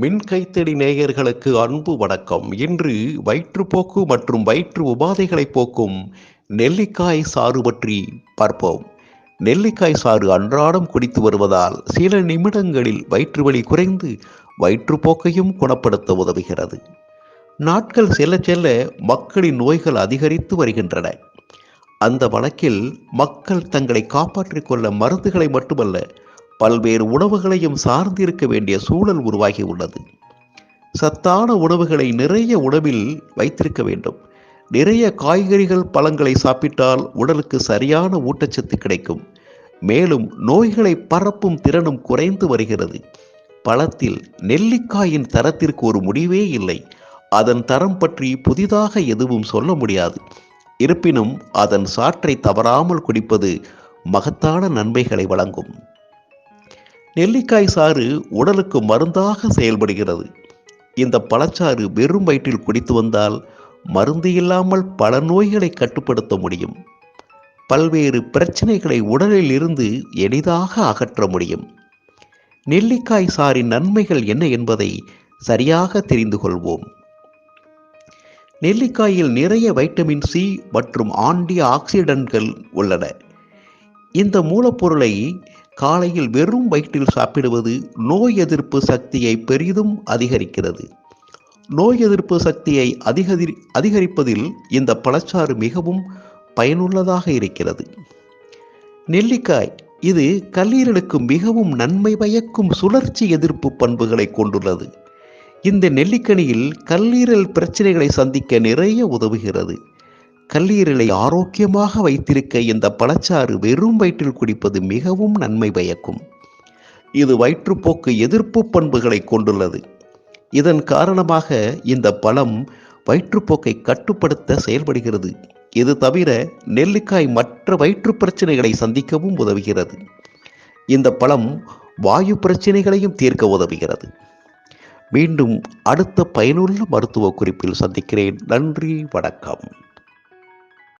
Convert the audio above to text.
மின் கைத்தடி நேயர்களுக்கு அன்பு வணக்கம். இன்று வயிற்றுப்போக்கு மற்றும் வயிற்று உபாதைகளை போக்கும் நெல்லிக்காய் சாறு பற்றி பார்ப்போம். நெல்லிக்காய் சாறு அன்றாடம் குடித்து வருவதால் சில நிமிடங்களில் வயிற்று வலி குறைந்து வயிற்றுப்போக்கையும் குணப்படுத்த உதவுகிறது. நாட்கள் செல்ல செல்ல மக்களின் நோய்கள் அதிகரித்து வருகின்றன. அந்த வழக்கில் மக்கள் தங்களை காப்பாற்றிக் கொள்ள மருந்துகளை மட்டுமல்ல பல்வேறு உணவுகளையும் சார்ந்திருக்க வேண்டிய சூழல் உருவாகி உள்ளது. சத்தான உணவுகளை நிறைய உணவில் வைத்திருக்க வேண்டும். நிறைய காய்கறிகள் பழங்களை சாப்பிட்டால் உடலுக்கு சரியான ஊட்டச்சத்து கிடைக்கும். மேலும் நோய்களை பரப்பும் திறனும் குறைந்து வருகிறது. பழத்தில் நெல்லிக்காயின் தரத்திற்கு ஒரு முடிவே இல்லை. அதன் தரம் பற்றி புதிதாக எதுவும் சொல்ல முடியாது. இருப்பினும் அதன் சாற்றை தவறாமல் குடிப்பது மகத்தான நன்மைகளை வழங்கும். நெல்லிக்காய் சாறு உடலுக்கு மருந்தாக செயல்படுகிறது. இந்த பழச்சாறு வெறும் வயிற்றில் குடித்து வந்தால் மருந்து இல்லாமல் பல நோய்களை கட்டுப்படுத்த முடியும். பல்வேறு பிரச்சனைகளை உடலில் இருந்து எளிதாக அகற்ற முடியும். நெல்லிக்காய் சாரின் நன்மைகள் என்ன என்பதை சரியாக தெரிந்து கொள்வோம். நெல்லிக்காயில் நிறைய வைட்டமின் சி மற்றும் ஆன்டி ஆக்சிடென்ட்கள் உள்ளன. இந்த மூலப்பொருளை காலையில் வெறும் வயிற்றில் சாப்பிடுவது நோய் எதிர்ப்பு சக்தியை பெரிதும் அதிகரிக்கிறது. நோய் எதிர்ப்பு சக்தியை அதிகரி அதிகரிப்பதில் இந்த பழச்சாறு மிகவும் பயனுள்ளதாக இருக்கிறது. நெல்லிக்காய் இது கல்லீரலுக்கு மிகவும் நன்மை பயக்கும் சுழற்சி எதிர்ப்பு பண்புகளை கொண்டுள்ளது. இந்த நெல்லிக்கனியில் கல்லீரல் பிரச்சனைகளை சந்திக்க நிறைய உதவுகிறது. கல்லீரலை ஆரோக்கியமாக வைத்திருக்க இந்த பழச்சாறு வெறும் வயிற்றில் குடிப்பது மிகவும் நன்மை பயக்கும். இது வயிற்றுப்போக்கு எதிர்ப்பு பண்புகளை கொண்டுள்ளது. இதன் காரணமாக இந்த பழம் வயிற்றுப்போக்கை கட்டுப்படுத்த செயல்படுகிறது. இது தவிர நெல்லிக்காய் மற்ற வயிற்று பிரச்சனைகளை சந்திக்கவும் உதவுகிறது. இந்த பழம் வாயு பிரச்சனைகளையும் தீர்க்க உதவுகிறது. மீண்டும் அடுத்த பயனுள்ள மருத்துவ குறிப்பில் சந்திக்கிறேன். நன்றி வணக்கம்.